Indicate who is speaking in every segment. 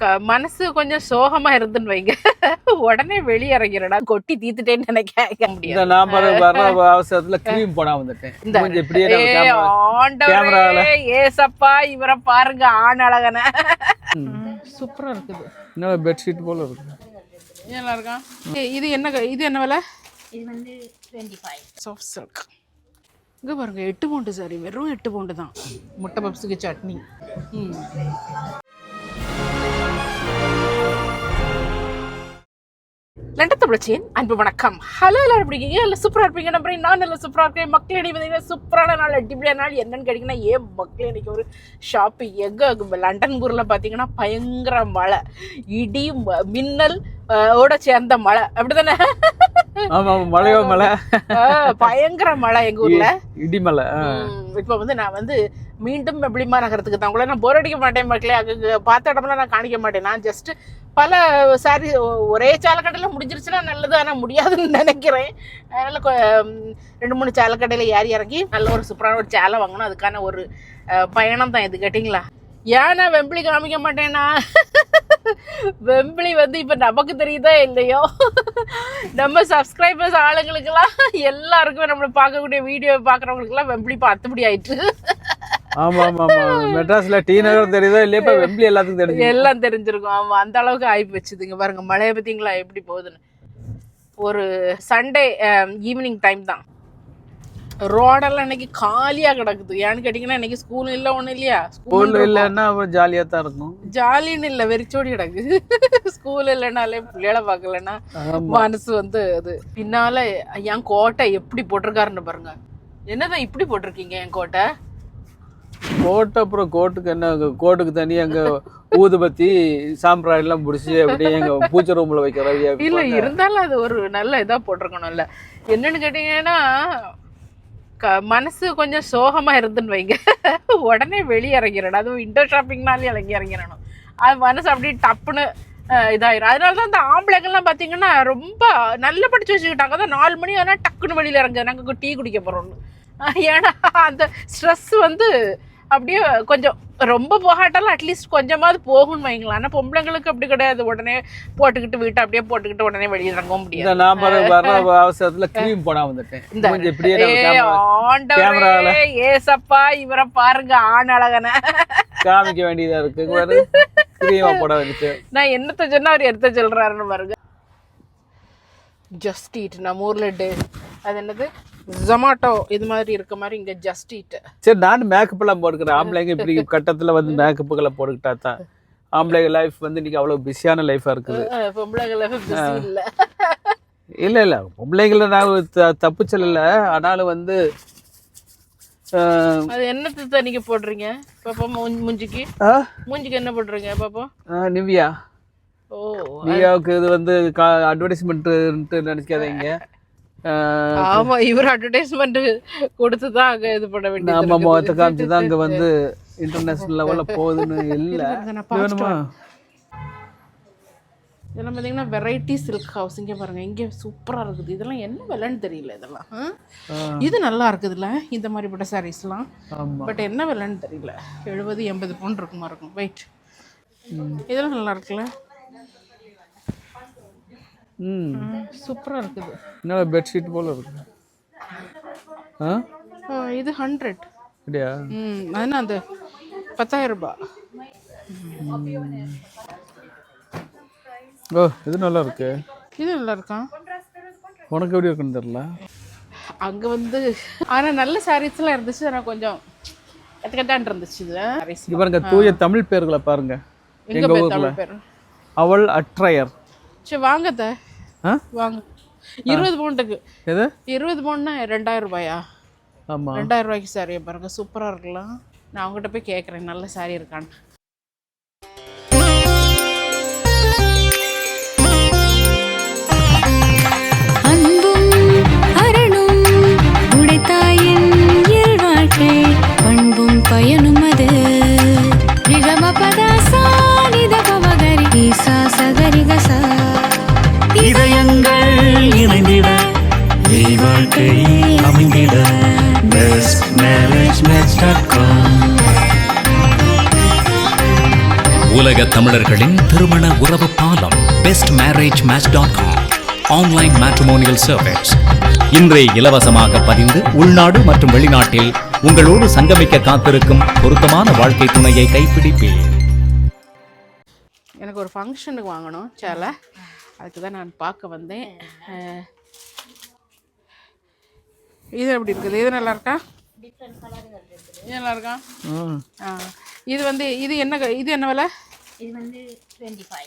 Speaker 1: க- மனசு கொஞ்சம் சோகமா இருந்துன்னு வைங்க. உடனே வெளியிறங்கிறடா கொட்டி தீத்துட்டேன்னு நினைக்க முடியாது.
Speaker 2: நான் வர்ற அவசரத்துல கிரீம் வந்துட்டேன்.
Speaker 1: இந்த
Speaker 2: இப்படியே.
Speaker 1: ஆண்டவரே ஏசப்பா இவரை பாருங்க ஆண் அழகன. சூப்பரா இருக்குது.
Speaker 2: இன்னும் பெட்ஷீட் போல இருக்கு.
Speaker 1: நல்லா இருக்கான் ஏய், இது என்ன இது என்ன விலை?
Speaker 3: இது வந்து டுவெண்ட்டி ஃபைவ்
Speaker 1: சாஃப்ட் சில்க் இங்கே பாருங்க எட்டு பவுண்டு சாரி வெறும் எட்டு பவுண்டு தான். முட்டை பப்ஸுக்கு சட்னி. ம். லண்டன் தமிழச்சியின் அன்பு வணக்கம். ஹலோ எல்லாரும் எப்படி ஏன் இல்லை சூப்பராக இருப்பீங்க நம்புறேன். நான் நல்லா சூப்பராக இருக்கேன். மக்கள் பார்த்தீங்கன்னா சூப்பரான நாள் அடிப்படையான நாள் என்னன்னு கேட்டிங்கன்னா ஏன் மக்கள் இன்னைக்கு ஒரு ஷாப்பு எங்கே லண்டன் ஊரில் பார்த்தீங்கன்னா பயங்கர மழை. இடி மின்னல் ஓட சேர்ந்த மழை. அப்படி
Speaker 2: தானே ஆமா, மழையோ மழை
Speaker 1: பயங்கர மழை எங்க ஊர்ல.
Speaker 2: இடிமலை
Speaker 1: இப்ப வந்து நான் வந்து மீண்டும் எப்படிமா நகரத்துக்கு தான். கூட நான் போர் அடிக்க மாட்டேன் மக்களே. அங்க பார்த்த இடம்லாம் நான் காணிக்க மாட்டேன். நான் ஜஸ்ட் பல சாரி ஒரே சாலக்கடையில் முடிஞ்சிருச்சுன்னா நல்லது. ஆனால் முடியாதுன்னு நினைக்கிறேன். அதனால ரெண்டு மூணு சாலக்கடையில் ஏறி இறங்கி நல்ல ஒரு சூப்பரான ஒரு சேலை வாங்கணும். அதுக்கான ஒரு பயணம் தான் இது. கேட்டிங்களா? ஏன் நான் வெம்பிளி காமிக்க மாட்டேனா வெம்பிளி வந்து இப்போ நமக்கு தெரியுதா இல்லையோ? நம்ம சப்ஸ்கிரைபர்ஸ் ஆளுங்களுக்கெல்லாம் எல்லாருக்குமே நம்மளை பார்க்கக்கூடிய வீடியோ பார்க்குறவங்களுக்குலாம் வெம்பிளி இப்போ அத்துப்படி ஆயிட்டு.
Speaker 2: ஆமா ஆமா ஆமா. மெட்ராஸ்ல டி நகர் தெரியுதா இல்லையா? இப்ப வெம்பிலி எல்லாத்துக்கும் தெரியும்
Speaker 1: எல்லாம் தெரிஞ்சிருக்கும். ஆமா அந்த அளவுக்கு ஆகி வச்சுதுங்க பாருங்க மழையை பார்த்தீங்களா எப்படி போகுதுன்னு. ஒரு சண்டே ஈவினிங் டைம் தான். ரோடெல்லாம் இன்னைக்கு காலியா கிடக்குது. ஏன்னு கேட்டிங்கன்னா இன்னைக்கு ஸ்கூல் இல்லை ஒன்றும் இல்லையா? ஸ்கூல்
Speaker 2: இல்லைன்னா அப்புறம் ஜாலியா தான் இருக்கும்.
Speaker 1: ஜாலின்னு இல்லை வெறிச்சோடி கிடக்கு. ஸ்கூல் இல்லைனாலே பிள்ளைகளை பார்க்கலன்னா மனசு வந்து அது. பின்னால என் கோட்டை எப்படி போட்டிருக்காருன்னு பாருங்க. என்னதான் இப்படி போட்டிருக்கீங்க என் கோட்டை?
Speaker 2: கோட்டை அப்புறம் கோட்டுக்கு என்ன கோட்டுக்கு தனியா அங்க ஊதுபத்தி சாம்பிராணி எல்லாம் பிடிச்சி அப்படியே எங்க பூச்சை ரூம்ல வைக்கிற
Speaker 1: இல்ல இருந்தாலும் அது ஒரு நல்ல இதா போட்டிருக்கணும்ல. என்னன்னு கேட்டீங்கன்னா க- மனசு கொஞ்சம் சோகமாக இருந்துன்னு வைங்க. உடனே வெளியே வெளியிறங்கிடணும் அதுவும் விண்டோ ஷாப்பிங்னாலே இறங்கி இறங்கிடணும் அது மனசு அப்படியே டப்புன்னு அஹ், இதாயிரும். அதனால தான் இந்த ஆம்பளைங்கள்லாம் பார்த்தீங்கன்னா ரொம்ப நல்லா படிச்சு வச்சுக்கிட்டாங்க. தான் நாலு மணி ஆனால் டக்குன்னு வெளியில் இறங்க நாங்கள் டீ குடிக்க போகிறோம்னு ஏன்னா அந்த ஸ்ட்ரெஸ் வந்து அப்படியே கொஞ்சம் ரொம்ப போகாட்டாலும் அட்லீஸ்ட் கொஞ்சமாவது போகும்னு வைங்களேன். ஆனால் பொம்பளைங்களுக்கு அப்படி கிடையாது. உடனே போட்டுக்கிட்டு வீட்டை அப்படியே போட்டுக்கிட்டு உடனே வெளியே இறங்கவும் முடியாது.
Speaker 2: நான் வர்ற அவசரத்துல கிரீம் போடாம வந்துட்டேன்.
Speaker 1: இந்த. ஆண்டவரே ஏசப்பா இவரை பாருங்க ஆண் அழகன.
Speaker 2: காமிக்க வேண்டியதா இருக்கு. கிரீமா போட வந்துச்சு
Speaker 1: நான் என்னத்த சொன்னா அவர் எடுத்த சொல்றாருன்னு பாருங்க. ஜஸ்ட் ஈட் நம்ம ஊர்ல டே அது என்னது? ஜொமாட்டோ இது மாதிரி இருக்க மாதிரி இங்க ஜஸ்ட் ஈட்
Speaker 2: சரி நான் மேக்கப் எல்லாம் போட்டுக்கிறேன். ஆம்பளைங்க இப்படி கட்டத்துல வந்து மேக்கப்புகளை போட்டுக்கிட்டா தான். ஆம்பளைங்க லைஃப் வந்து இன்னைக்கு அவ்வளவு பிஸியான லைஃபா இருக்குது.
Speaker 1: பொம்பளைகளை busy இல்ல.
Speaker 2: இல்ல இல்ல. பொம்பளைங்கள நான் த- தப்பு சொல்லல ஆனாலும் வந்து
Speaker 1: அது என்னத்தை நீங்க போடுறீங்க? பாப்பா மூஞ்சி- மூஞ்சிக்கு? மூஞ்சிக்கு என்ன போடுறீங்க பாப்பா?
Speaker 2: நிவ்யா.
Speaker 1: ஓ
Speaker 2: நிவ்யாவுக்கு இது வந்து அட்வர்டைஸ்மெண்ட் நினைக்காதீங்க. ஆஹ்,
Speaker 1: ஆமா இவர் அட்வர்டைஸ்மெண்ட் கொடுத்து தான் அங்க இது பண்ண வேண்டியது
Speaker 2: நம்ம. முகத்தை காமிச்சு தான் அங்க வந்து இன்டர்நேஷனல் லெவல்ல போகுதுன்னு இல்ல. வேணுமா?
Speaker 1: இதெல்லாம் பார்த்தீங்கன்னா வெரைட்டி சில்க் ஹவுஸ் இங்கே பாருங்க. இங்கே சூப்பராக இருக்குது. இதெல்லாம் என்ன விலைன்னு தெரியல இதெல்லாம்? இது நல்லா இருக்குதுல்ல? இந்த மாதிரிப்பட்ட சாரீஸ்லாம்
Speaker 2: ஆமா.
Speaker 1: பட் என்ன விலைன்னு தெரியல. எழுபது எண்பது பவுன் இருக்குமா. இருக்கும் வெயிட் இதெல்லாம் நல்லா இருக்குல்ல?
Speaker 2: ம்.
Speaker 1: சூப்பராக இருக்குது.
Speaker 2: இன்னும் பெட்ஷீட் போல இருக்கு? ஆ?
Speaker 1: இது ஹண்ட்ரட்
Speaker 2: அப்படியா?
Speaker 1: ம் அதுனா அந்த பத்தாயிரம் ரூபாய்
Speaker 2: ஓ இது நல்லா இருக்கு.
Speaker 1: இது நல்லா இருக்கான்
Speaker 2: உனக்கு எப்படி இருக்குன்னு தெரியல.
Speaker 1: அங்கே வந்து ஆனால் நல்ல சாரீஸ்லாம் இருந்துச்சு ஆனால் கொஞ்சம் கற்றுக்கட்டான் இருந்துச்சு இது
Speaker 2: பாருங்க தூய தமிழ் பேர்களை பாருங்க.
Speaker 1: எங்க
Speaker 2: எங்க
Speaker 1: பேர்
Speaker 2: ஊர்ல?
Speaker 1: தமிழ் பேர்?
Speaker 2: அவள் அட்ரையர்.
Speaker 1: சரி வாங்க அத்தை.
Speaker 2: ஆ
Speaker 1: வாங்க. இருபது பவுண்டுக்கு.
Speaker 2: எது?
Speaker 1: இருபது பவுன்னா ரெண்டாயிரம் ரூபாயா?
Speaker 2: ஆமா.
Speaker 1: ரெண்டாயிரம் ரூபாய்க்கு சாரியை பாருங்க. சூப்பராக இருக்கலாம். நான் அவங்ககிட்ட போய் கேட்குறேன் நல்ல சாரி இருக்கான்னு.
Speaker 3: அன்பும்
Speaker 4: வாழ்க்கை அமைந்திட best marriage match dot com
Speaker 5: உலக தமிழர்களின் திருமண உறவு பாலம் best marriage match dot com online matrimonial service இன்றே இலவசமாக பதிந்து உள்நாடு மற்றும் வெளிநாட்டில் உங்களோடு சங்கமிக்க காத்திருக்கும் பொருத்தமான வாழ்க்கை துணையை கைப்பிடிப்பேன்.
Speaker 1: எனக்கு ஒரு ஃபங்க்ஷனுக்கு வாங்கணும் சேலை. அதுக்கு தான் நான் பார்க்க வந்தேன். இது எப்படி இருக்குது? இது நல்லா இருக்கா? இது நல்லா இருக்கா?
Speaker 2: ம்.
Speaker 1: ஆ. இது வந்து இது என்ன க- இது என்ன விலை?
Speaker 6: இது வந்து டுவெண்ட்டி ஃபைவ்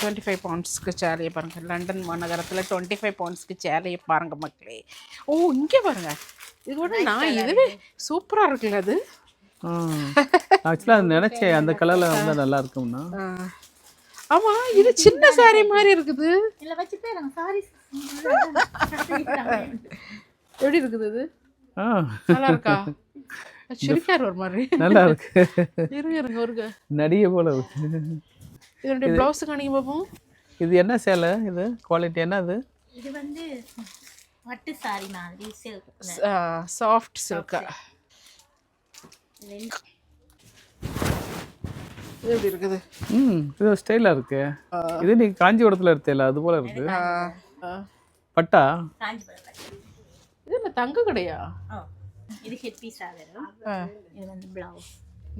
Speaker 1: டுவெண்ட்டி ஃபைவ் பவுண்ட்ஸ்க்கு சேலையை பாருங்கள் லண்டன் மாநகரத்தில் டுவெண்ட்டி ஃபைவ் பவுண்ட்ஸ்க்கு சேலையை பாருங்க மக்களே. ஓ இங்கே பாருங்க. இது கூட நான் இதுவே சூப்பராக இருக்குல்ல அது?
Speaker 2: ஆக்சுவலாக நினச்சேன் அந்த கலரில் வந்தால் நல்லா இருக்கும்னா.
Speaker 1: ஆமா இது சின்ன saree மாதிரி இருக்குது. எப்படி இருக்குது இது?
Speaker 2: ஆ.
Speaker 1: நல்லா இருக்கா சிரிக்கார் ஒரு மாதிரி.
Speaker 2: நல்லா இருக்கு
Speaker 1: இருங்க இருங்க ஒரு
Speaker 2: நடிகை போல இருக்கு.
Speaker 1: இதனுடைய ப்ளவுஸு காணிங்க பார்ப்போம்.
Speaker 2: இது என்ன சேலை? இது குவாலிட்டி என்ன இது?
Speaker 6: இது வந்து வட்டு சாரி மாதிரி சில்க்
Speaker 1: சாஃப்ட் சில்கா இது எப்படி இருக்குது?
Speaker 2: ம் இது ஸ்டைலாக இருக்கு. இது நீ காஞ்சிபுரத்தில் எடுத்தேல அது போல இருக்கு. பட்டா?
Speaker 6: காஞ்சிபுரம் பட்டு.
Speaker 1: இது என்ன தங்க கடையா?
Speaker 6: இது ஹெட் பீஸாக வரும் இது வந்து பிளவுஸ்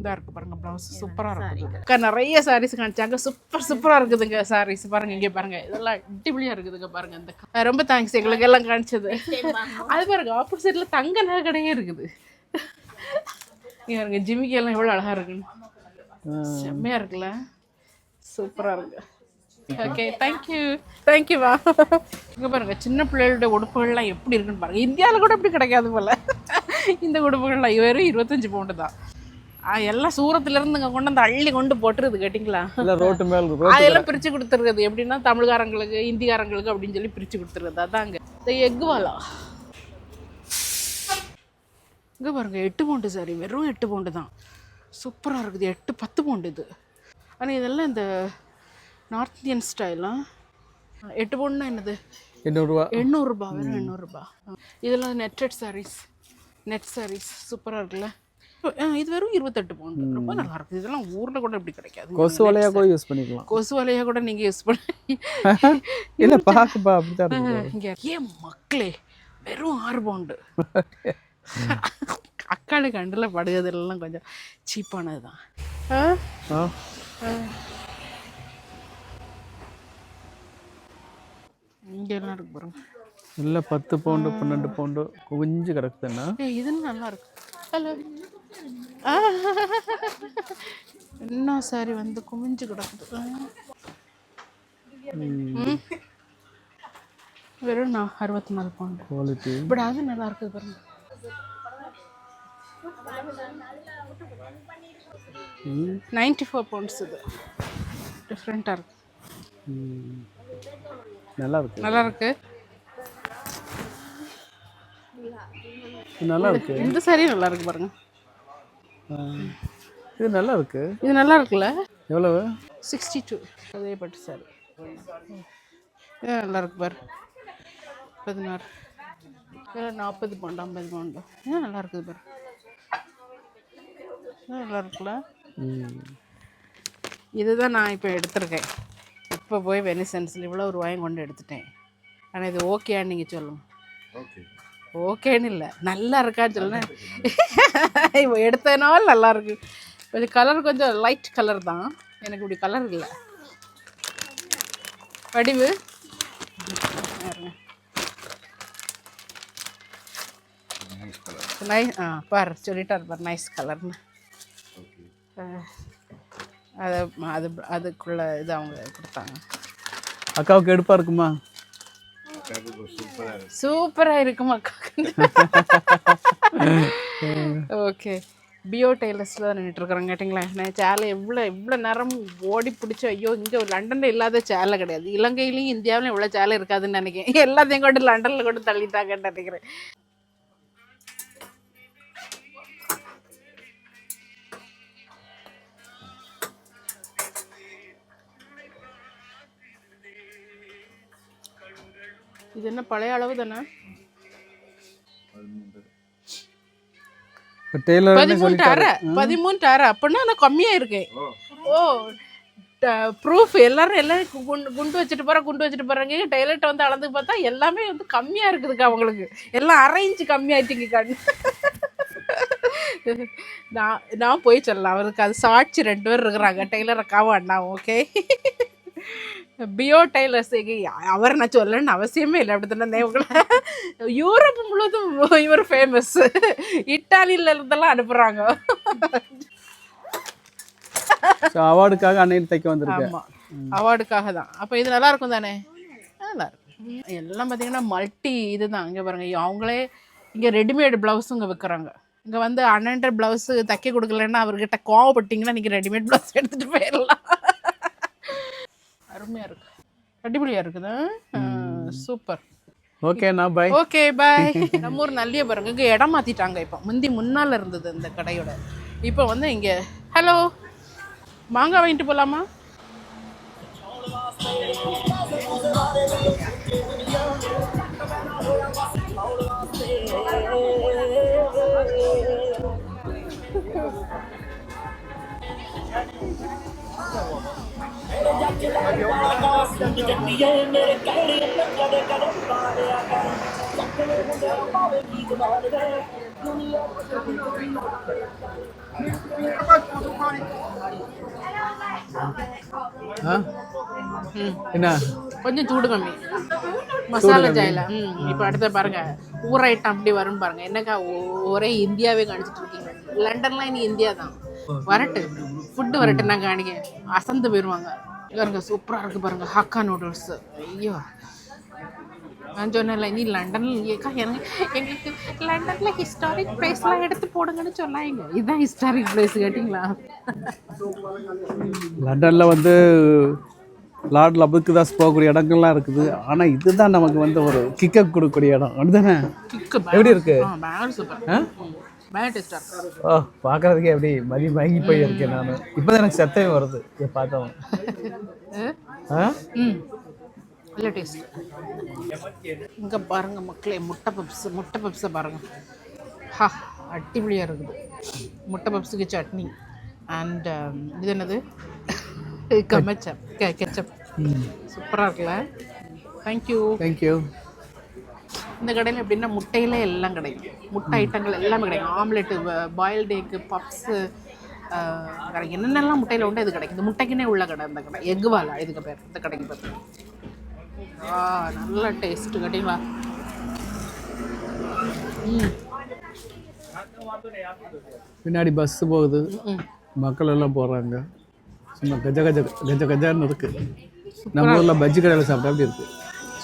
Speaker 1: இதா இருக்கு பாருங்க ப்ளவுஸ் சூப்பரா இருக்குது. அக்கா நிறைய சாரீஸ் காணிச்சாங்க சூப்பர் சூப்பரா இருக்குதுங்க சாரீஸ் பாருங்க இங்க பாருங்க. இதெல்லாம் அடிப்பொலியா இருக்குதுங்க பாருங்க இந்த ரொம்ப தேங்க்ஸ் எங்களுக்கு எல்லாம் காணிச்சது அது பாருங்க ஆப்போசிட்ல தங்க நகை கடையே இருக்குது. இங்க பாருங்க ஜிமிக்கி எல்லாம் எவ்வளவு அழகா இருக்குன்னு. செம்மையா இருக்குல்ல? சூப்பரா இருக்கு. ஓகே தேங்க்யூ தேங்க்யூவா இங்க பாருங்க சின்ன பிள்ளைகளோட உடுப்புகள்லாம் எப்படி இருக்குன்னு பாருங்க. இந்தியாவில் கூட இப்படி கிடைக்காது போல. இந்த உடுப்புகள்லாம் வெறும் இருபத்தஞ்சு பவுண்டு தான். எல்லாம் சூரத்துல இருந்து இங்க கொண்டு வந்து அள்ளி கொண்டு போட்டுருது கேட்டிங்களா?
Speaker 2: இல்லை ரோட்டு மேல்
Speaker 1: அதெல்லாம் பிரிச்சு கொடுத்துருக்குது எப்படின்னா தமிழ்காரங்களுக்கு இந்திக்காரங்களுக்கு அப்படின்னு சொல்லி பிரிச்சு கொடுத்துருக்குது அதாங்க. இந்த எக் வாலா. இங்க பாருங்க எட்டு பவுண்டு சாரி வெறும் எட்டு பவுண்டு தான். சூப்பராக இருக்குது. எட்டு பத்து பவுண்டு இது. ஆனால் இதெல்லாம் இந்த நார்த் இந்தியன் ஸ்டைலாம் எட்டு பவுண்டுனா என்னது?
Speaker 2: எண்ணூறுரூவா
Speaker 1: எண்ணூறுரூபா வெறும் எண்ணூறுரூபா இதெல்லாம் நெட்டட் சாரீஸ் நெட் சாரீஸ் சூப்பராக இருக்குல்ல? இது வெறும் இருபத்தெட்டு பவுண்டு ரொம்ப நல்லா இருக்குது இதெல்லாம் ஊரில் கூட இப்படி கிடைக்காது.
Speaker 2: கொசு வலையாக கூட யூஸ் பண்ணிக்கலாம்.
Speaker 1: கொசு வலையாக கூட நீங்கள் யூஸ் பண்ணி
Speaker 2: இல்லை பார்க்கப்பா அப்படிதான்
Speaker 1: இங்கே ஏன் மக்களே வெறும் ஆறு பவுண்டு. அக்காடு கண்டில் படுகிறதுலாம் கொஞ்சம் சீப்பானது தான்
Speaker 2: ஆ.
Speaker 1: இங்கே எல்லாம் இருக்கு பாருங்க.
Speaker 2: இல்லை பத்து பவுண்டு பன்னெண்டு பவுண்டு குவிஞ்சு கிடக்குதுன்னா
Speaker 1: இதுன்னு நல்லா இருக்கு. ஹலோ இன்னும் சாரி வந்து குமிஞ்சு கிடக்குது. வெறும் நான் அறுபத்தி நாலு பவுண்டு.
Speaker 2: குவாலிட்டி
Speaker 1: பட் அது நல்லா இருக்குது பாருங்க. நைன்டி ஃபோர் பவுண்ட்ஸ் இது. டிஃப்ரெண்ட்டாக இருக்கு.
Speaker 2: நல்லா இருக்கு
Speaker 1: நல்லா இருக்கு
Speaker 2: நல்லா இருக்கு
Speaker 1: இந்த சாரியும் நல்லா இருக்கு பாருங்க
Speaker 2: இது நல்லா இருக்கு
Speaker 1: இது நல்லா இருக்குல்ல
Speaker 2: எவ்வளவு?
Speaker 1: சிக்ஸ்டி டூ அதே பட்டு சாரி இது நல்லா இருக்கு பாரு. பதினாறு. இது நாற்பது பவுண்டு ஐம்பது பவுண்டு. இது நல்லா இருக்குது பாரு நல்லா இருக்குல்ல. இதுதான் நான் இப்போ எடுத்திருக்கேன். இப்போ போய் வெனிசன்ஸில் இவ்வளோ ஒரு வாயம் கொண்டு எடுத்துட்டேன். ஆனால் இது ஓகேன்னு நீங்கள் சொல்லுங்க. ஓகேன்னு இல்லை. நல்லா இருக்கான்னு சொல்லுங்க. இப்போ எடுத்ததுனால நல்லா இருக்கு. கொஞ்சம் கலர் கொஞ்சம் லைட் கலர் தான். எனக்கு இப்படி கலர் இல்லை. வடிவு. நைஸ் ஆ பாரு சொல்லிட்டார் பாரு நைஸ் கலர்னு அது அது அதுக்குள்ள இது அவங்க கொடுத்தாங்க.
Speaker 2: அக்காவுக்கு எடுப்பா இருக்குமா?
Speaker 1: சூப்பரா இருக்கும் அக்கா ஓகே. பியோ டெய்லர்ஸில் தான் நின்றுட்டு இருக்கிறோம் கேட்டிங்களா? நான் சேலை எவ்வளோ எவ்வளோ நேரம் ஓடி பிடிச்சி ஐயோ இங்கே லண்டனில் இல்லாத சேலை கிடையாது. இலங்கையிலையும் இந்தியாவிலையும் இவ்வளோ சேலை இருக்காதுன்னு நினைக்கிறேன். எல்லாத்தையும் கொண்டு லண்டனில் கொண்டு தள்ளிட்டாங்கன்னு நினைக்கிறேன். இது என்ன பழைய அளவு தானே? பதிமூணு அரை பதிமூணு அரை அப்படின்னா நான் கம்மியாக இருக்கேன் ஓ ப்ரூஃப் எல்லாரும் எல்லாரும் குண்டு குண்டு வச்சுட்டு போகிறேன் குண்டு வச்சுட்டு போகிறாங்க டைலர்ட்ட வந்து அளந்து பார்த்தா எல்லாமே வந்து கம்மியாக இருக்குதுக்கா அவங்களுக்கு. எல்லாம் அரை இன்ச்சு கம்மியாயிட்டீங்க கண். நான் நான் போய் சொல்லலாம். அவருக்கு அது சாட்சி ரெண்டு பேர் இருக்கிறாங்க. டெய்லர் அக்காவும் அண்ணா ஓகே பியோ டைலர்ஸ் அவர் நான் சொல்லணும்னு அவசியமே இல்லை அப்படி தானே இவங்கள? யூரோப் முழுவதும் இவர் ஃபேமஸ் இட்டாலியில இருந்தெல்லாம் அனுப்புகிறாங்க
Speaker 2: அவார்டுக்காக அன்னையில் தைக்க வந்திருக்கேன்
Speaker 1: அவார்டுக்காக தான். அப்போ இது நல்லா இருக்கும் தானே? நல்லா இருக்கும். எல்லாம் பார்த்தீங்கன்னா மல்டி இதுதான். இங்கே பாருங்க அவங்களே இங்கே ரெடிமேட் ப்ளவுஸும் இங்கே விற்கிறாங்க இங்கே வந்து அண்ணன்ற ப்ளவுஸு தைக்க கொடுக்கலன்னா அவர்கிட்ட கோவப்பட்டீங்கன்னா நீங்கள் ரெடிமேட் ப்ளவுஸ் எடுத்துகிட்டு போயிடலாம். அருமையாக இருக்கு. அடிப்பொலியாக இருக்குதா? சூப்பர்.
Speaker 2: ஓகேண்ணா பாய்
Speaker 1: ஓகே பாய் நம்ம ஊர் நல்லிய பாருங்க. இங்கே இடம் மாற்றிட்டாங்க இப்போ. முந்தி முன்னால் இருந்தது இந்த கடையோட. இப்போ வந்து இங்கே ஹலோ மாங்காய் வாங்கிட்டு போகலாமா
Speaker 2: என்ன
Speaker 1: கொஞ்சம் சூடு கம்மி. மசாலா சாயில ம். இப்போ அடுத்த பாருங்க. ஊர் ஐட்டம் அப்படி வரும் பாருங்க. என்னக்கா ஒரே இந்தியாவே காணிச்சிட்டு இருக்கீங்க. லண்டன்லாம் இனி இந்தியா தான் வரட்டு. ஃபுட்டு வரட்டு நான் காணிக்க அசந்து போயிடுவாங்க பாருங்க சூப்பராக இருக்கு பாருங்க ஹக்கா நூடுல்ஸ் ஐயோ. நான் சொன்னேன்ல இனி லண்டனில் ஏக்கா எனக்கு எங்களுக்கு லண்டனில் ஹிஸ்டாரிக் பிளேஸ்லாம் எடுத்து போடுங்கன்னு சொன்னாங்க. இதுதான் ஹிஸ்டாரிக் பிளேஸ் கேட்டிங்களா?
Speaker 2: லண்டனில் வந்து லார்ட் லபுக்குதாஸ் போகக்கூடிய இடங்கள்லாம் இருக்குது. ஆனால் இதுதான் நமக்கு வந்து ஒரு கிக்க கொடுக்கக்கூடிய இடம். அப்படிதானே? எப்படி இருக்கு? ஓ பார்க்கறதுக்கே எப்படி மதி மயங்கி போய் இருக்கேன் நான். இப்போ தான் எனக்கு சத்தமே வருது. இதை பார்த்தவன்.
Speaker 1: நல்ல டேஸ்ட் இங்கே பாருங்க மக்களே முட்டை பப்ஸ் முட்டை பப்ஸை பாருங்க. ஹா அட்டிப்பொலியாக இருக்குது. முட்டை பப்ஸுக்கு சட்னி அண்ட் இது என்னது? கமெச்சப் கெச்சப் சூப்பராக இருக்குல்ல? தேங்க்யூ
Speaker 2: தேங்க்யூ
Speaker 1: இந்த கடையில் எப்படின்னா முட்டையில எல்லாம் கிடைக்கும். முட்டை ஐட்டங்கள் எல்லாமே கிடைக்கும். ஆம்லெட்டு பாயில்டு எக்கு பப்ஸு என்னென்னலாம் முட்டையில் உண்டு இது கிடைக்கும். இந்த முட்டைக்குன்னே உள்ள கடை இந்த கடை. எக் வாலா இதுக்கு பேர். இந்த கடைக்கு பேர். ஆ நல்ல டேஸ்ட்டு கேட்டிங்களா ம்.
Speaker 2: பின்னாடி பஸ்ஸு போகுது. மக்கள் எல்லாம் போகிறாங்க சும்மா கஜ கஜ கஜ கஜான்னு இருக்கு. நம்ம ஊரில் பஜ்ஜி கடையில் சாப்பிட்டா அப்படி இருக்கு?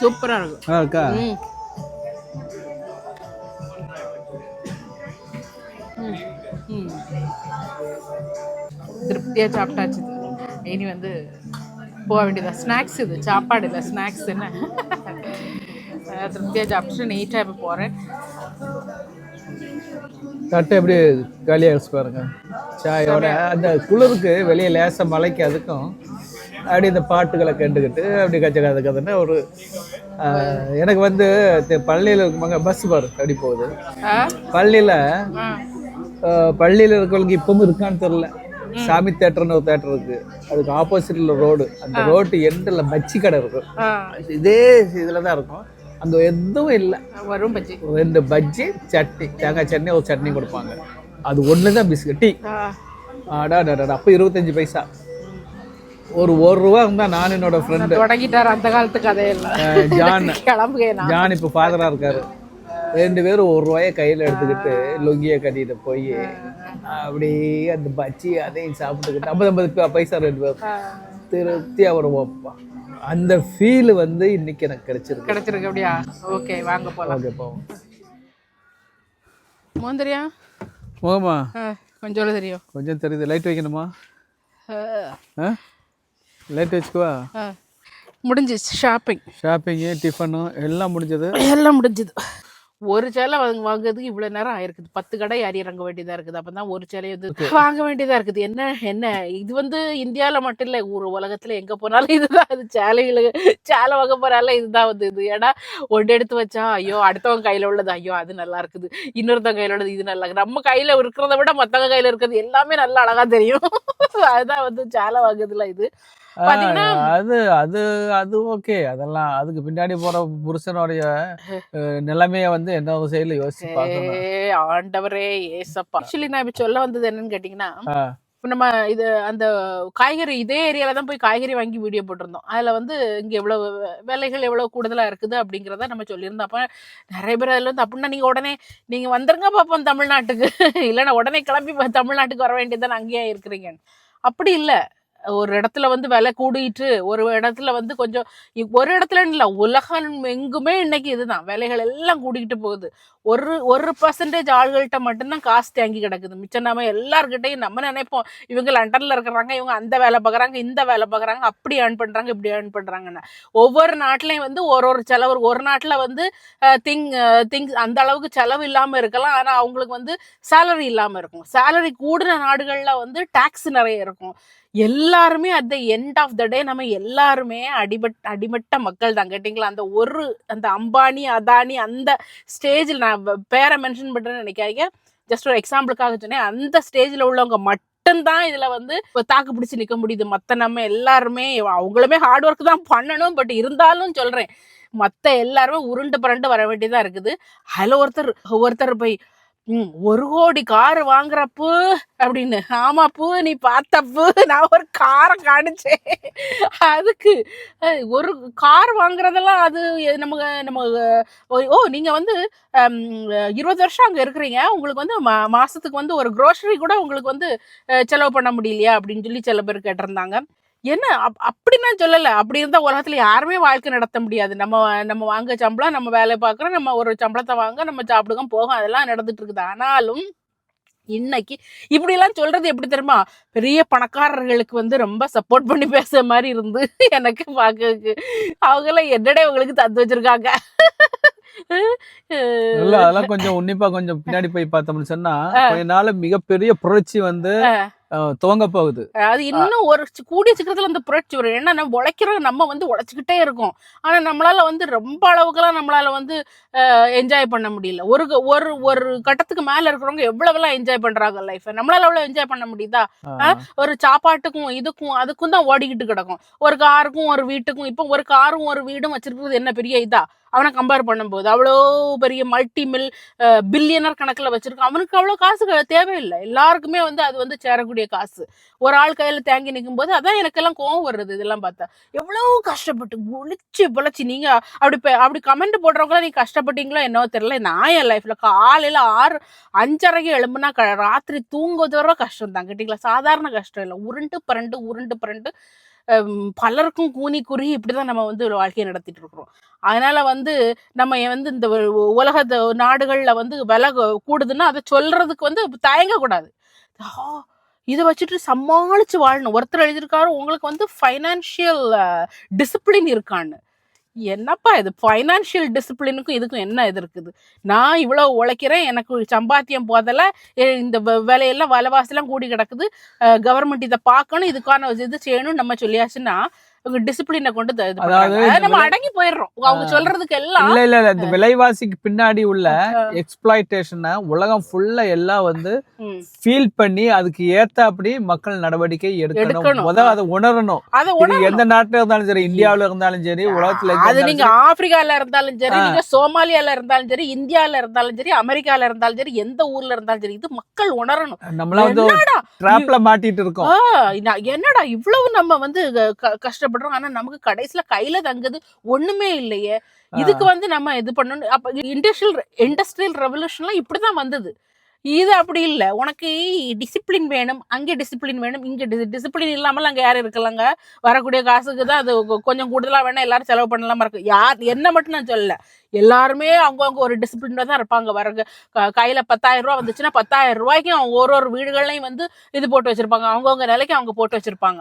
Speaker 1: சூப்பராக இருக்கும்.
Speaker 2: நல்லா இருக்கா?
Speaker 1: திருப்தியாக சாப்பிட்டாச்சு. இனி வந்து போக வேண்டியதா? ஸ்நாக்ஸ் இது சாப்பாடு இல்லை ஸ்நாக்ஸ் என்ன? திருப்தியாக சாப்பிட்டுட்டு நீட்டாக இப்போ போகிறேன்
Speaker 2: தட்டை எப்படி காலியாகிடுச்சு பாருங்க. சாயோட அந்த குளிருக்கு வெளியே லேசாக மலைக்கு அதுக்கும் அப்படி இந்த பாட்டுகளை கேட்டுக்கிட்டு அப்படி கச்ச கதை கதைன்னு ஒரு எனக்கு வந்து பள்ளியில் இருக்குமாங்க பஸ் பாரு அப்படி போகுது. பள்ளியில் பள்ளியில் இருக்கவங்களுக்கு இப்பவும் இருக்கான்னு தெரில சாமி தேட்டர்னு ஒரு தேட்டர் இருக்கு. அதுக்கு ஆப்போசிட்ல ரோடு அந்த ரோட்டு எண்டில் பச்சி கடை இருக்கும் இதே இதில் தான் இருக்கும். அங்கே எதுவும் இல்லை.
Speaker 1: வரும் பஜ்ஜி.
Speaker 2: ரெண்டு பஜ்ஜி சட்னி. தேங்காய் சட்னி ஒரு சட்னி கொடுப்பாங்க. அது ஒன்று தான் பிஸ்கட். டீ. ஆடா டாடா அப்போ இருபத்தஞ்சி பைசா. ஒரு ஒரு ரூபா இருந்தால் நான் என்னோட ஃப்ரெண்டு
Speaker 1: தொடங்கிட்டார் அந்த காலத்து கதையெல்லாம்.
Speaker 2: ஜான். ஜான் இப்போ ஃபாதராக இருக்காரு. ரெண்டு பேரும் ஒரு ரூபாயை கையில் எடுத்துக்கிட்டு லுங்கியை கட்டிட்டு போய் அப்படியே அந்த பஜ்ஜி அதையும் சாப்பிட்டுக்கிட்டு ஐம்பது ஐம்பது பைசா ரெண்டு பேரும் திருப்தியாக வருவோம்ப்பா அந்த ஃபீல் வந்து இன்னைக்கு எனக்கு கிடைச்சிருக்கு.
Speaker 1: கிடைச்சிருக்கு அப்படியா? ஓகே வாங்க போகலாம்
Speaker 2: ஓகே போவோம்.
Speaker 1: மோந்தரியா?
Speaker 2: போகமா
Speaker 1: கொஞ்சம் தெரியும்.
Speaker 2: கொஞ்சம் தெரியுது. லைட் வைக்கணுமா? லைட் வச்சுக்குவா.
Speaker 1: முடிஞ்சிச்சு. ஷாப்பிங்
Speaker 2: ஷாப்பிங்கு டிஃபனு எல்லாம் முடிஞ்சது?
Speaker 1: எல்லாம் முடிஞ்சது. ஒரு சேலை வாங்க வாங்குறதுக்கு இவ்வளவு நேரம் ஆயிருக்குது. பத்து கடை ஏறி இறங்க வேண்டியதா இருக்குது. அப்பதான் ஒரு சேலை வந்து வாங்க வேண்டியதா இருக்குது. என்ன என்ன? இது வந்து இந்தியால மட்டும் இல்ல ஒரு உலகத்துல எங்க போனாலும் இதுதான். இது சேலைகளு சேலை வாங்க போறால இதுதான் வந்து இது. ஏன்னா ஒன்று எடுத்து வச்சா ஐயோ அடுத்தவங்க கையில உள்ளது ஐயோ அது நல்லா இருக்குது. இன்னொருத்தவங்க கையில உள்ளது இது நல்லா இருக்குது. நம்ம கையில இருக்கிறத விட மத்தவங்க கையில இருக்கிறது எல்லாமே நல்லா அழகா தெரியும். அதுதான் வந்து சேலை வாங்குறதுல இது.
Speaker 2: அது அது அது ஓகே. அதெல்லாம் அதுக்கு பின்னாடி போற புருஷனுடைய நிலைமைய வந்து என்ன செயல யோசிச்சு
Speaker 1: ஆண்டவரே ஏசப்பா. ஆக்சுவலி நான் இப்ப சொல்ல வந்தது என்னன்னு கேட்டீங்கன்னா நம்ம இது அந்த காய்கறி இதே ஏரியால தான் போய் காய்கறி வாங்கி வீடியோ போட்டிருந்தோம். அதுல வந்து இங்க எவ்வளவு விலைகள் எவ்வளவு கூடுதலா இருக்குது அப்படிங்கிறத நம்ம சொல்லியிருந்தோம். அப்ப நிறைய பேர் அதுல வந்து அப்படின்னா நீங்க உடனே நீங்க வந்துருங்க பாப்போம் தமிழ்நாட்டுக்கு. இல்லைன்னா உடனே கிளம்பி தமிழ்நாட்டுக்கு வர வேண்டியதுதான் அங்கேயே இருக்கிறீங்க அப்படி இல்ல. ஒரு இடத்துல வந்து விலை கூடிட்டு ஒரு இடத்துல வந்து கொஞ்சம் ஒரு இடத்துல இல்லை உலகம் எங்குமே இன்னைக்கு இதுதான். விலைகள் எல்லாம் கூடிக்கிட்டு போகுது. ஒரு ஒரு பர்சன்டேஜ் ஆள்கள்ட்ட மட்டும்தான் காசு தேங்கி கிடக்குது. மிச்சம் நாம எல்லார்கிட்டையும் நம்ம நினைப்போம் இவங்க லண்டன்ல இருக்கிறாங்க இவங்க அந்த வேலை பார்க்குறாங்க இந்த வேலை பார்க்குறாங்க அப்படி ஏர்ன் பண்றாங்க இப்படி ஏர்ன் பண்றாங்கன்னு. ஒவ்வொரு நாட்டிலையும் வந்து ஒரு ஒரு செலவு ஒரு நாட்டில் வந்து திங் திங்ஸ் அந்த அளவுக்கு செலவு இல்லாம இருக்கலாம். ஆனா அவங்களுக்கு வந்து சேலரி இல்லாம இருக்கும். சேலரி கூடின நாடுகள்ல வந்து டாக்ஸ் நிறைய இருக்கும். எல்லாருமே at the end of the day நம்ம எல்லாருமே அடிபட் அடிமட்ட மக்கள் தான் கேட்டிங்களா? அந்த ஒரு அந்த அம்பானி அதானி அந்த ஸ்டேஜில் நான் பேரை மென்ஷன் பண்ணுறேன்னு நினைக்காதீங்க. ஜஸ்ட் ஒரு எக்ஸாம்பிளுக்காக சொன்னேன். அந்த ஸ்டேஜில் உள்ளவங்க மட்டும்தான் இதில் வந்து தாக்கு பிடிச்சி நிற்க முடியுது. மற்ற நம்ம எல்லாருமே அவங்களுமே ஹார்ட் ஒர்க் தான் பண்ணணும் பட் இருந்தாலும் சொல்கிறேன் மற்ற எல்லாருமே உருண்டு புரண்டு வர வேண்டியதாக இருக்குது. அதில் ஒருத்தர் ஒருத்தர் போய் ம் ஒரு கோடி கார் வாங்குறப்பு அப்படின்னு. ஆமாப்பு நீ பார்த்தப்பு நான் ஒரு காரை காணிச்சேன். அதுக்கு ஒரு கார் வாங்குறதெல்லாம் அது நமக்கு நம்ம ஓ ஓ, நீங்க வந்து இருபது வருஷம் அங்க இருக்கிறீங்க. உங்களுக்கு வந்து மா மாசத்துக்கு வந்து ஒரு grocery கூட உங்களுக்கு வந்து செலவு பண்ண முடியலையா? அப்படின்னு சொல்லி சில பேர் கேட்டிருந்தாங்க. என்ன? அப் அப்படி நான் சொல்லலை. அப்படி இருந்தால் உலகத்தில் யாருமே வாழ்க்கை நடத்த முடியாது. நம்ம நம்ம வாங்க சம்பளம் நம்ம வேலை பார்க்குறோம். நம்ம ஒரு சம்பளத்தை வாங்க நம்ம சாப்பிடுவோம் போகும். அதெல்லாம் நடந்துட்டு இருக்குது. ஆனாலும் இன்னைக்கு இப்படிலாம் சொல்றது எப்படி தெரியுமா? பெரிய பணக்காரர்களுக்கு வந்து ரொம்ப சப்போர்ட் பண்ணி பேசுற மாதிரி இருந்து எனக்கு பார்க்கறதுக்கு. அவங்களாம் என்னடே உங்களுக்கு தந்து வச்சிருக்காங்க?
Speaker 2: இல்ல அதெல்லாம் கொஞ்சம் உன்னிப்பா கொஞ்சம் பின்னாடி போய் பார்த்தோம்னு சொன்னா கொஞ்ச நாள் மிகப்பெரிய புரட்சி வந்து துவங்க போகுது.
Speaker 1: அது இன்னும் ஒரு கூடிய சீக்கிரத்துல அந்த புரட்சி வரும். ஏன்னா நம்ம உழைக்கிறோம் நம்ம வந்து உழைச்சிக்கிட்டே இருக்கோம். ஆனா நம்மளால வந்து ரொம்ப அளவுக்குலாம் நம்மளால வந்து என்ஜாய் பண்ண முடியல. ஒரு ஒரு ஒரு கட்டத்துக்கு மேல இருக்கிறவங்க எவ்வளவுலாம் என்ஜாய் பண்றாங்க லைஃப் நம்மளால அவ்வளவு என்ஜாய் பண்ண முடியுதா? ஒரு சாப்பாட்டுக்கும் இதுக்கும் அதுக்கும் தான் ஓடிக்கிட்டு கிடக்கும். ஒரு காருக்கும் ஒரு வீட்டுக்கும் இப்போ ஒரு காரும் ஒரு வீடும் வச்சிருக்கிறது என்ன பெரிய இதா? அவனை கம்பேர் பண்ணும்போது. அவ்வளோ பெரிய மல்டி மில் பில்லியனர் கணக்கில் வச்சிருக்கான் அவனுக்கு அவ்வளோ காசு தேவையில்லை. எல்லாருக்குமே வந்து அது வந்து சேரக்கூடிய காசு. ஒரு ஆள் கையில் தேங்கி நிற்கும் போது அதான் எனக்கெல்லாம் கோவம் வருது இதெல்லாம் பார்த்தா. எவ்வளோ கஷ்டப்பட்டு ஒழிச்சு பொழைச்சி நீங்கள் அப்படி அப்படி கமெண்ட் போடுறவங்கள நீ கஷ்டப்பட்டீங்களோ என்னவோ தெரியல. நான் என் லைஃப்பில் காலையில் ஆறு அஞ்சரைக்கு எழும்புனா க ராத்திரி தூங்குவது வர கஷ்டம் தான். கேட்டிங்களா? சாதாரண கஷ்டம் இல்லை. உருண்டு பரண்டு உருண்டு பரண்டு பலருக்கும் கூனி குறுகி இப்படிதான் நம்ம வந்து ஒரு வாழ்க்கையை நடத்திட்டு இருக்கிறோம். அதனால வந்து நம்ம ஏன் வந்து இந்த உலக நாடுகளில் வந்து விலை கூடுதுன்னா அதை சொல்றதுக்கு வந்து தயங்கக்கூடாது. இதை வச்சுட்டு சமாளிச்சு வாழணும். ஒருத்தர் எழுதியிருக்காரு உங்களுக்கு வந்து ஃபைனான்சியல் டிசிப்ளின் இருக்கான்னு. என்னப்பா இது? ஃபைனான்சியல் டிசிப்ளினுக்கும் இதுக்கும் என்ன இது இருக்குது? நான் இவ்வளோ உழைக்கிறேன் எனக்கு சம்பாத்தியம் போதல இந்த விலையெல்லாம் வலைவாசிலாம் கூடி கிடக்குது. கவர்மெண்ட் இதை பார்க்கணும் இதுக்கான இது செய்யணும் நம்ம சொல்லியாச்சுன்னா டிசிப்ளினை கொண்டு நம்ம அடங்கி போயிடுறோம். அவங்க சொல்றதுக்கு எல்லாம்
Speaker 2: இல்ல இல்ல இந்த விலைவாசிக்கு பின்னாடி உள்ள எக்ஸ்பிளாய்டேஷனை உலகம் ஃபுல்லா எல்லாம் வந்து. ஃபீல் பண்ணி அதுக்கு ஏத்தாப்படி மக்கள் நடவடிக்கை எடுக்கணும்.
Speaker 1: எடுக்கணும்.
Speaker 2: முத அதை உணரணும்.
Speaker 1: அதை.
Speaker 2: எந்த நாட்டுல இருந்தாலும் சரி இந்தியாவுல இருந்தாலும் சரி உலகத்துல
Speaker 1: அது நீங்க. ஆப்பிரிக்கால இருந்தாலும் சரி. நீங்க சோமாலியால இருந்தாலும் சரி இந்தியால இருந்தாலும் சரி அமெரிக்கால இருந்தாலும் சரி எந்த ஊர்ல இருந்தாலும் சரி இது மக்கள் உணரணும்.
Speaker 2: நம்மளாம் வந்து மாட்டிட்டு இருக்கோம்.
Speaker 1: என்னடா இவ்வளவு நம்ம வந்து க- கஷ்டப்படுறோம். ஆனா நமக்கு கடைசியில கையில தங்குது ஒண்ணுமே இல்லையே. இதுக்கு வந்து நம்ம இது பண்ணணும். அப்ப இண்டஸ்ட்ரியல் இண்டஸ்ட்ரியல் ரெவல்யூஷன்லாம் இப்படிதான் வந்தது. இது அப்படி இல்லை. உனக்கு டிசிப்ளின் வேணும். அங்கே டிசிப்ளின் வேணும். இங்கே டிசிப்ளின் இல்லாமல் அங்கே யாரும் இருக்கலாங்க. வரக்கூடிய காசுக்கு தான் அது கொஞ்சம் கூடுதலாக வேணா எல்லாரும் செலவு பண்ணலாமா இருக்கு. யார் என்ன மட்டும் நான் சொல்லல. எல்லாருமே அவங்கவுங்க ஒரு டிசிப்ளின்ல தான் இருப்பாங்க. க- கையில பத்தாயிரம் ரூபாய் வந்துச்சுன்னா பத்தாயிரம் ரூபாய்க்கு அவங்க ஒரு ஒரு வீடுகள்லையும் வந்து இது போட்டு வச்சிருப்பாங்க. அவங்கவுங்க நிலைக்கு அவங்க போட்டு வச்சிருப்பாங்க.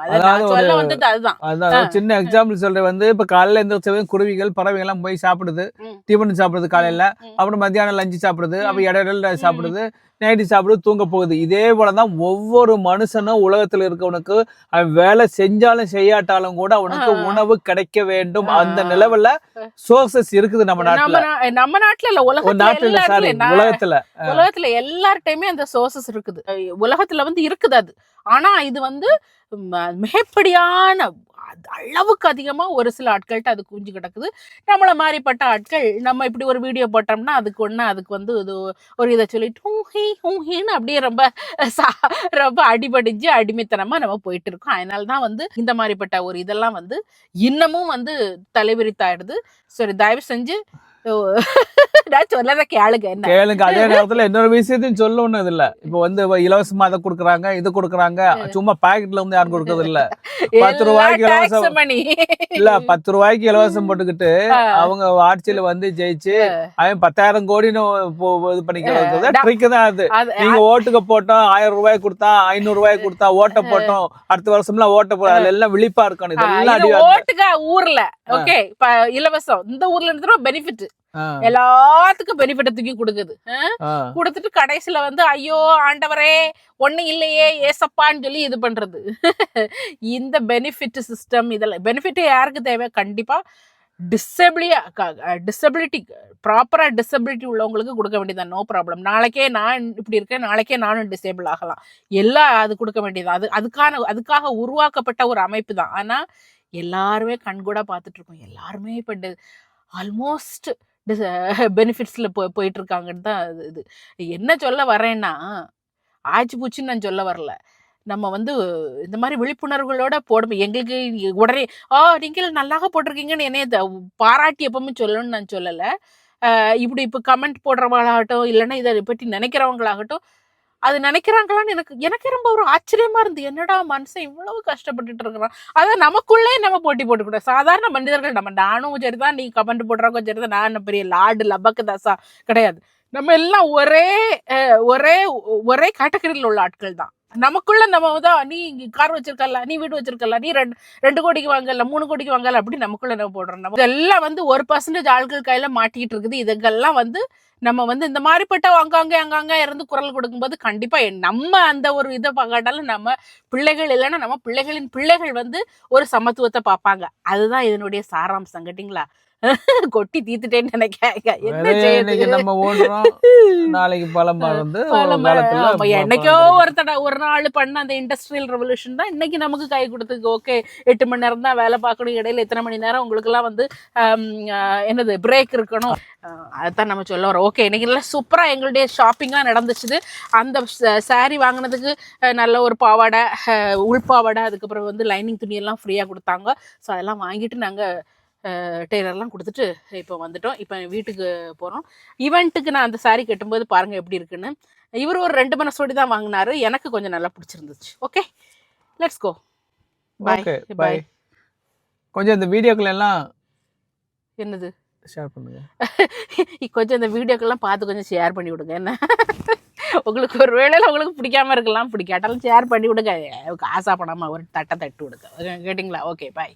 Speaker 1: சொல்ல வந்தது அதுதான்.
Speaker 2: சின்ன எக்ஸாம்பிள் சொல்றேன். வந்து இப்ப காலையில எந்திரிச்சவே குருவிகள் பறவைகள் எல்லாம் போய் சாப்பிடுது. டிஃபன் சாப்பிடுது காலையில. அப்புறம் மத்தியானம் லஞ்சு சாப்பிடுது.
Speaker 1: ம்.
Speaker 2: அப்ப இடையில சாப்பிடுது. நைட்டு சாப்பிடுது தூங்க போகுது. இதே போலதான் ஒவ்வொரு மனுஷனும் உலகத்துல இருக்கவனுக்கு அவன் வேலை செஞ்சாலும் செய்யாட்டாலும் கூட அவனுக்கு. உணவு கிடைக்க வேண்டும். அந்த நிலவுல சோர்சஸ் இருக்குது நம்ம நாட்டுல.
Speaker 1: நம்ம நாட்டுல இல்ல உலகத்துல
Speaker 2: நாட்டுல சாரி உலகத்துல.
Speaker 1: உலகத்துல எல்லார்ட்டையுமே அந்த சோர்சஸ் இருக்குது. உலகத்துல வந்து இருக்குது அது. ஆனா இது வந்து மிகைப்படியான அது அளவுக்கு அதிகமாக ஒரு சில ஆட்கள்கிட்ட அது குஞ்சு கிடக்குது. நம்மளை மாதிரிப்பட்ட ஆட்கள் நம்ம இப்படி ஒரு வீடியோ போட்டோம்னா அதுக்கு ஒன்று அதுக்கு வந்து இது ஒரு இதை சொல்லிட்டு ஹூ ஹீ ஹூ ஹீன்னு அப்படியே ரொம்ப சா- ரொம்ப அடிபடிஞ்சு அடிமைத்தனமாக நம்ம போயிட்டு இருக்கோம். அதனால தான் வந்து இந்த மாதிரிப்பட்ட ஒரு இதெல்லாம் வந்து இன்னமும் வந்து தலைவிரித்தாயிடுது. சரி தயவு செஞ்சு நான் சொல்லத கேளுங்க என்ன.
Speaker 2: கேளுங்க. அதே நேரத்துல இன்னொரு விஷயத்தையும் சொல்லணும் இல்ல. இப்ப வந்து இலவசமா அதை கொடுக்குறாங்க இது கொடுக்குறாங்க. சும்மா பாக்கெட்ல வந்து யாரும் கொடுக்கறது இல்ல. பத்து ரூபாய்க்கு இலவசம். இல்ல பத்து ரூபாய்க்கு இலவசம் போட்டுக்கிட்டு அவங்க ஆட்சியில வந்து ஜெயிச்சு அவன் பத்தாயிரம் கோடின்னு போ- இது பண்ணிக்கிறது.
Speaker 1: டா-
Speaker 2: ட்ரிக் தான் அது.
Speaker 1: அது
Speaker 2: நீங்க ஓட்டுக்கு போட்டோம் ஆயிரம் ரூபாய் கொடுத்தா ஐநூறு ரூபாய் கொடுத்தா ஓட்ட போட்டோம் அடுத்த வருஷம்லாம் ஓட்ட போ எல்லாம் விழிப்பா இருக்கணும். இதெல்லாம்
Speaker 1: ஊர்ல. ஓகே இலவசம். இந்த ஊர்ல இருந்து பெனிஃபிட் எல்லாத்துக்கும் பெனிஃபிட் தூக்கி கொடுக்குது. கொடுத்துட்டு கடைசியில வந்து ஐயோ ஆண்டவரே ஒண்ணு இல்லையே ஏசப்பான்னு சொல்லி இது பண்றது. இந்த பெனிஃபிட் சிஸ்டம் இதெல்லாம் பெனிஃபிட் யாருக்கு தேவை? கண்டிப்பா டிசபிளியா டிசபிலிட்டி ப்ராப்பரா டிசபிலிட்டி உள்ளவங்களுக்கு கொடுக்க வேண்டியதான் நோ ப்ராப்ளம் நாளைக்கே நான் இப்படி இருக்கேன் நாளைக்கே நானும் டிசேபிள் ஆகலாம். எல்லாம் அது கொடுக்க வேண்டியது அது அதுக்கான அதுக்காக உருவாக்கப்பட்ட ஒரு அமைப்பு தான். ஆனா எல்லாருமே கண்கூடா பார்த்துட்டு இருக்கோம். எல்லாருமே இப்போ ஆல்மோஸ்ட் பெனிஃபிட்ஸில் போ போயிட்டு இருக்காங்கன்னு தான் இது இது. என்ன சொல்ல வரேன்னா ஆச்சு பூச்சின்னு நான் சொல்ல வரல. நம்ம வந்து இந்த மாதிரி விழிப்புணர்வுகளோட போடும் எங்களுக்கு உடனே ஆ நீங்கள் நல்லாக போட்டிருக்கீங்கன்னு என்னைய பாராட்டி எப்பவுமே சொல்லணும்னு நான் சொல்லலை. இப்படி இப்போ கமெண்ட் போடுறவங்களாகட்டும் இல்லைன்னா இதை பற்றி நினைக்கிறவங்களாகட்டும் அது நினைக்கிறாங்களான்னு எனக்கு எனக்கு ரொம்ப ஒரு ஆச்சரியமா இருந்து என்னடா மனுஷன் இவ்வளவு கஷ்டப்பட்டுட்டு இருக்கிறான். அதான் நமக்குள்ளே நம்ம போட்டி போட்டுக்கூடாது சாதாரண மனிதர்கள் நம்ம நானும் சரிதான் நீ கமெண்ட் போடுறாங்க சரிதான் நான் பெரிய லாடு லபக்கு தாசா கிடையாது. நம்ம எல்லாம் ஒரே ஒரே ஒரே கேட்டகரியில் உள்ள ஆட்கள் தான். நமக்குள்ள நம்ம தான் நீ கார் வச்சிருக்கல நீ வீடு வச்சிருக்கல நீ ரெண்டு ரெண்டு கோடிக்கு வாங்கல மூணு கோடிக்கு வாங்கல அப்படி நமக்குள்ள நம்ம போடுறோம். நம்ம இதெல்லாம் வந்து ஒரு பர்சன்டேஜ் ஆட்கள் கையில மாட்டிக்கிட்டு இருக்குது. இதுக்கெல்லாம் வந்து நம்ம வந்து இந்த மாதிரிப்பட்ட அங்காங்க அங்காங்க இருந்து குரல் கொடுக்கும்போது கண்டிப்பா நம்ம அந்த ஒரு இதை பார்க்காட்டாலும் நம்ம பிள்ளைகள் இல்லைன்னா நம்ம பிள்ளைகளின் பிள்ளைகள் வந்து ஒரு சமத்துவத்தை பார்ப்பாங்க. அதுதான் இதனுடைய சாராம்சம் கேட்டிங்களா? கொட்டி தீத்துட்டேன்னு நினைக்காங்க என்ன
Speaker 2: நம்ம ஓடுறோம். நாளைக்கு பலம் மறந்து
Speaker 1: என்னைக்கோ ஒரு தடவை ஒரு நாள் பண்ண அந்த இண்டஸ்ட்ரியல் ரெவல்யூஷன் தான் இன்னைக்கு நமக்கு கை கொடுத்துருக்கு. ஓகே எட்டு மணி நேரம் தான் வேலை பார்க்கணும். இடையில எத்தனை மணி நேரம் உங்களுக்குலாம் வந்து ஆம், ஆஹ், என்னது பிரேக் இருக்கணும். அதான் நம்ம சொல்ல வரோம். ஓகே இன்னைக்கு நல்லா சூப்பராக எங்களுடைய ஷாப்பிங்லாம் நடந்துச்சுது. அந்த saree வாங்கினதுக்கு நல்ல ஒரு பாவாடை உள்பாவாடை அதுக்கப்புறம் வந்து லைனிங் துணியெல்லாம் ஃப்ரீயாக கொடுத்தாங்க. ஸோ அதெல்லாம் வாங்கிட்டு நாங்கள் டெய்லர்லாம் கொடுத்துட்டு இப்போ வந்துட்டோம். இப்போ வீட்டுக்கு போகிறோம் ஈவெண்ட்டுக்கு நான் அந்த saree கட்டும்போது பாருங்கள் எப்படி இருக்குன்னு. இவர் ஒரு ரெண்டு மனசோடி தான் வாங்கினாரு. எனக்கு கொஞ்சம் நல்லா பிடிச்சிருந்துச்சு. ஓகே லெட்ஸ் கோ பாய்
Speaker 2: பாய் கொஞ்சம் இந்த வீடியோக்கள் எல்லாம்
Speaker 1: என்னது?
Speaker 2: ஷேர் பண்ணுங்க.
Speaker 1: கொஞ்சம் இந்த வீடியோக்கெல்லாம் பார்த்து கொஞ்சம் ஷேர் பண்ணி விடுங்க. என்ன? உங்களுக்கு ஒரு வேளையில் உங்களுக்கு பிடிக்காம இருக்கலாம். பிடிக்காட்டாலும் ஷேர் பண்ணி விடுங்க. காசா பணமா ஒரு தட்டை தட்டு விடுங்க. கேட்டிங்களா? Okay bye